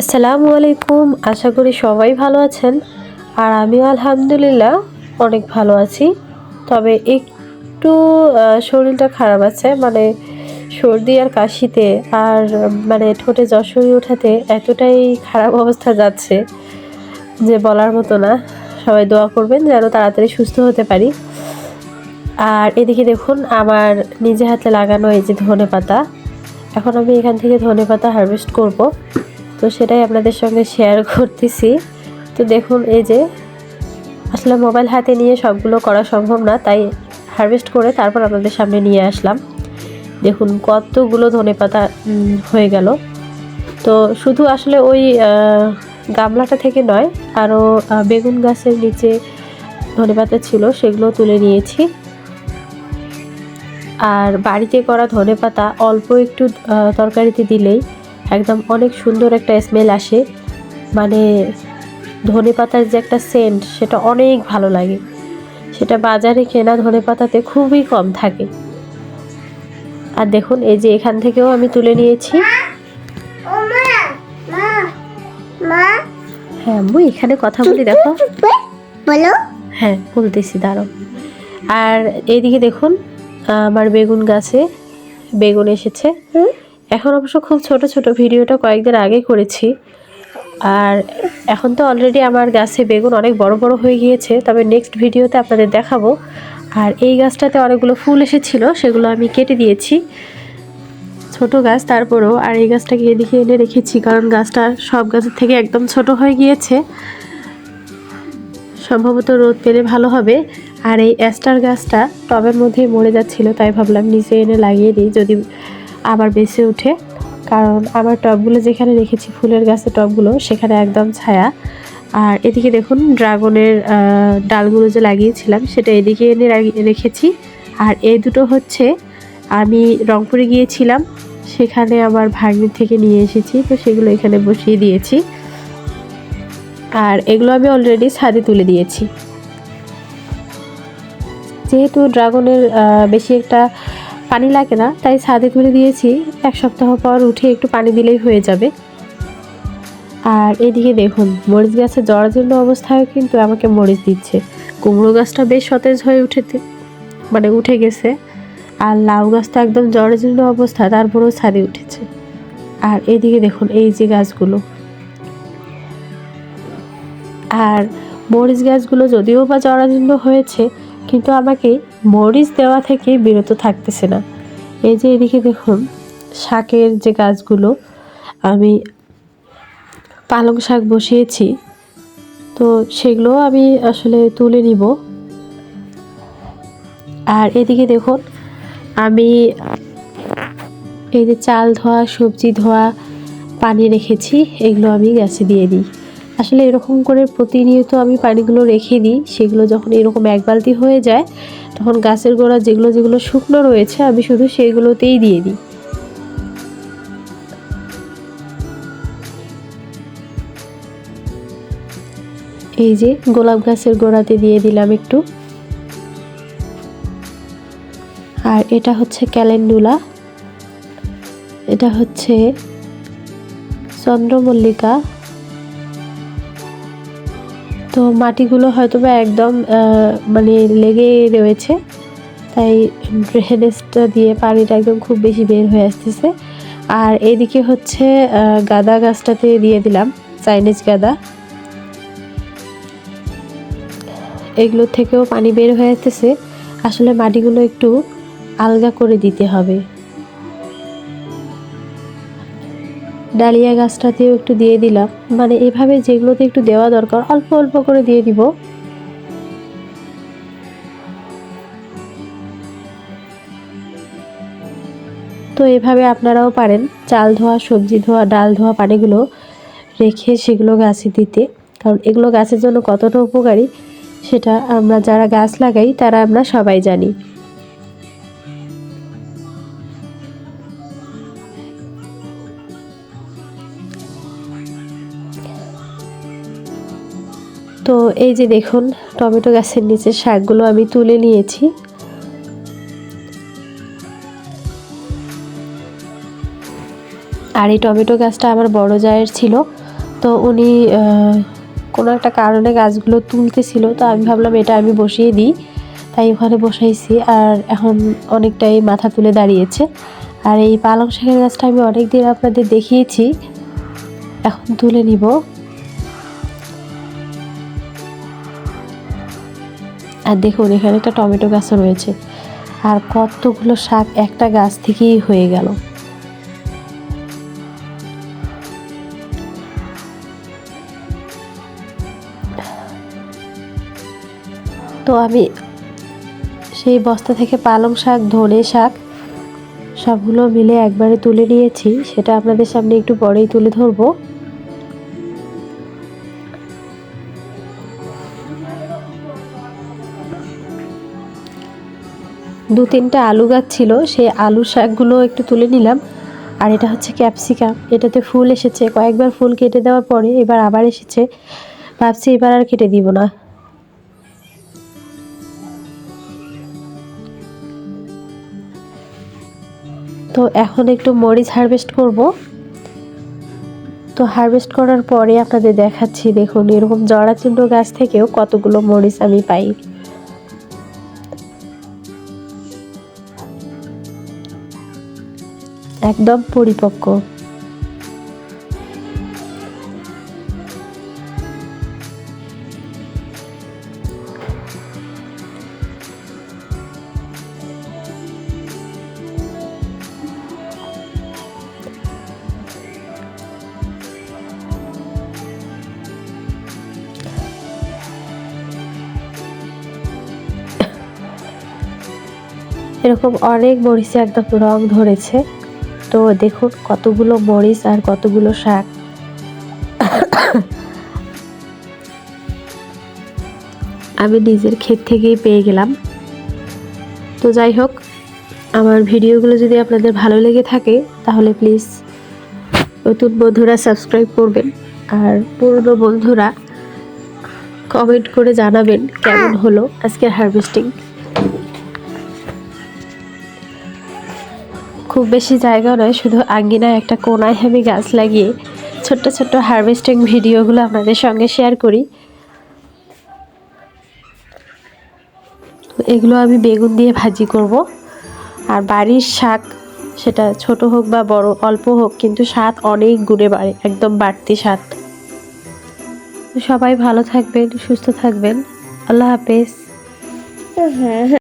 আসসালামু আলাইকুম। আশা করি সবাই ভালো আছেন। আর আমিও আলহামদুলিল্লাহ অনেক ভালো আছি। তবে একটু শরীরটা খারাপ আছে। মানে সর্দি আর কাশিতে আর মানে ঠোঁটে যশরী ওঠাতে এতটাই খারাপ অবস্থা যাচ্ছে যে বলার মতো না। সবাই দোয়া করবেন যেন তাড়াতাড়ি সুস্থ হতে পারি। আর এদিকে দেখুন, আমার নিজে হাতে লাগানো এই যে ধনে পাতা এখন আমি এখান থেকে ধনে পাতা হারভেস্ট করব। তো সেটাই আপনাদের সঙ্গে শেয়ার করতেছি। তো দেখুন, এই যে আসলে মোবাইল হাতে নিয়ে সবগুলো করা সম্ভব না, তাই হারভেস্ট করে তারপর আপনাদের সামনে নিয়ে আসলাম। দেখুন, কতগুলো ধনে পাতা হয়ে গেল। তো শুধু আসলে ওই গামলাটা থেকে নয় আরও বেগুন গাছের নিচে ধনে পাতা ছিল, সেগুলো তুলে নিয়েছি। আর বাড়িতে করা ধনে পাতা অল্প একটু তরকারিতে দিলেই একদম অনেক সুন্দর একটা স্মেল আসে। মানে ধনে পাতার যে একটা সেন্ট সেটা অনেক ভালো লাগে। সেটা বাজারে কেনা ধনে পাতাতে খুবই কম থাকে। আর দেখুন এই যে এখান থেকেও আমি তুলে নিয়েছি। হ্যাঁ আম্মু এখানে কথা বলি দেখো। বলো। হ্যাঁ বলতেছি দাঁড়ো আর এইদিকে দেখুন আমার বেগুন গাছে বেগুন এসেছে। এখন অবশ্য খুব ছোট ছোট ভিডিওটা কয়েকদিন আগে করেছি। আর এখন তো অলরেডি আমার গাছে বেগুন অনেক বড় বড় হয়ে গিয়েছে তবে নেক্সট ভিডিওতে আপনাদের দেখাবো। আর এই গাছটাতে অনেকগুলো ফুল এসেছিল সেগুলো আমি কেটে দিয়েছি। ছোট গাছ তারপরেও আর এই গাছটাকে এদিকে এনে রেখেছি কারণ গাছটা সব গাছের থেকে একদম ছোট হয়ে গিয়েছে। সম্ভবত রোদ পেলে ভালো হবে। আর এই অ্যাস্টার গাছটা টবের মধ্যেই মরে যাচ্ছিল, তাই ভাবলাম নিচে এনে লাগিয়ে দিই, যদি আবার বেঁচে ওঠে। কারণ আমার টবগুলো যেখানে রেখেছি, ফুলের গাছের টবগুলো, সেখানে একদম ছায়া। আর এদিকে দেখুন, ড্রাগনের ডালগুলো যে লাগিয়েছিলাম, সেটা এদিকে এনে রেখেছি। আর এই দুটো হচ্ছে, আমি রংপুরে গিয়েছিলাম, সেখানে আমার ভাগ্নির থেকে নিয়ে এসেছি, তো সেগুলো এখানে বসিয়ে দিয়েছি। আর এগুলো আমি অলরেডি ছাদে তুলে দিয়েছি। যেহেতু ড্রাগনের বেশি একটা পানি লাগে না, তাই ছাদে তুলে দিয়েছি। এক সপ্তাহ পর উঠে একটু পানি দিলেই হয়ে যাবে। আর এদিকে দেখুন, মরিচ গাছের জরাজীর্ণ অবস্থায় কিন্তু আমাকে মরিচ দিচ্ছে। কুমড়ো গাছটা বেশ সতেজ হয়ে উঠেতে মানে উঠে গেছে। আর লাউ গাছটা একদম জরাজীর্ণ অবস্থা, তারপরেও ছাদে উঠেছে। আর এদিকে দেখুন, এই যে গাছগুলো। আর মরিচ গাছগুলো যদিও বা জরাজীর্ণ হয়েছে কিন্তু আমাকে মরিচ দেওয়া থেকে বিরত থাকতেছে না। এই যে এদিকে দেখুন, শাকের যে গাছগুলো, আমি পালং শাক বসিয়েছি। তো সেগুলো আমি আসলে তুলে নিব। আর এদিকে দেখুন, আমি এই যে চাল ধোয়া, সবজি ধোয়া, পানি রেখেছি, এগুলো আমি গাছে দিয়ে দিই। আসলে এরকম করে প্রতিনিয়ত আমি পানিগুলো রেখে দিই, সেগুলো যখন এরকম এক বালতি হয়ে যায়, তখন গাছের গোড়া যেগুলো যেগুলো শুকনো রয়েছে, আমি শুধু সেগুলোতেই দিয়ে দিই। এই যে গোলাপ গাছের গোড়াতে দিয়ে দিলাম একটু। আর এটা হচ্ছে ক্যালেন্ডুলা। এটা হচ্ছে চন্দ্রমল্লিকা। তো মাটিগুলো হয়তো বা একদম মানে লেগে রয়েছে। তাই ড্রেনেজটা দিয়ে পানিটা একদম খুব বেশি বের হয়ে আসতেছে। আর এদিকে হচ্ছে গাঁদা গাছটাতে দিয়ে দিলাম, চাইনিজ গাঁদা। এগুলো থেকেও পানি বের হয়ে আসতেছে। আসলে মাটিগুলো একটু আলগা করে দিতে হবে। ডালিয়া গাছটাতেও একটু দিয়ে দিলাম। মানে এভাবে যেগুলোতে একটু দেওয়া দরকার, অল্প অল্প করে দিয়ে দিব। তো এভাবে আপনারাও পারেন, চাল ধোয়া, সবজি ধোয়া, ডাল ধোয়া পানিগুলো রেখে সেগুলো গাছে দিতে। কারণ এগুলো গাছের জন্য কতটা উপকারী, সেটা আমরা যারা গাছ লাগাই, তারা আমরা সবাই জানি। তো এই যে দেখুন, টমেটো গাছের নিচে শাকগুলো আমি তুলে নিয়েছি। আর এই টমেটো গাছটা আমার বড় জায়ের ছিল, তো উনি কোনো একটা কারণে গাছগুলো তুলতেছিল, তো আমি ভাবলাম এটা আমি বসিয়ে দিই। তাই ওখানে বসাইছি, আর এখন অনেকটাই মাথা তুলে দাঁড়িয়েছে। আর এই পালং শাকের গাছটা আমি অনেক দিন আপনাদের দেখিয়েছি, এখন তুলে নিব। আর দেখুন, এখানে একটা টমেটো গাছও রয়েছে। আর কতগুলো শাক একটা গাছ থেকেই হয়ে গেল। তো আমি সেই বস্তা থেকে পালং শাক, ধনে শাক সবগুলো মিলে একবারে তুলে নিয়েছি। সেটা আপনাদের সামনে একটু পরেই তুলে ধরবো। দু তিনটা আলু গাছ ছিল, সেই আলু শাকগুলো একটু তুলে নিলাম। আর এটা হচ্ছে ক্যাপসিকাম। এটাতে ফুল এসেছে। কয়েকবার ফুল কেটে দেওয়ার পরে এবার আবার এসেছে। ভাবছি এবার আর কেটে দিব না। তো এখন একটু মরিচ হারভেস্ট করব। তো হারভেস্ট করার পরে আপনাদের দেখাচ্ছি, দেখুন, এরকম জড়াচূর্ণ গাছ থেকেও কতগুলো মরিচ আমি পাই। একদম পরিপক্ক। এরকম অনেক মরিচে একদম রং ধরেছে। তো দেখুন কতগুলো মরিচ আর কতগুলো শাক। আমি নিজের ক্ষেত থেকেই পেয়ে গেলাম। তো যাই হোক, আমার ভিডিওগুলো যদি আপনাদের ভালো লেগে থাকে, তাহলে প্লিজ নতুন বন্ধুরা সাবস্ক্রাইব করবেন আর পুরনো বন্ধুরা কমেন্ট করে জানাবেন কেমন হলো আজকের হারভেস্টিং। খুব বেশি জায়গা নয়, শুধু আঙ্গিনায় একটা কোনায় আমি গাছ লাগিয়ে ছোট্ট ছোট্ট হারভেস্টিং ভিডিওগুলো আপনাদের সঙ্গে শেয়ার করি। এগুলো আমি বেগুন দিয়ে ভাজি করব। আর বাড়ির শাক সেটা ছোট হোক বা বড়, অল্প হোক, কিন্তু স্বাদ অনেক গুণে বাড়ে, একদম বাড়তি স্বাদ। সবাই ভালো থাকবেন, সুস্থ থাকবেন। আল্লাহ হাফেজ। হ্যাঁ।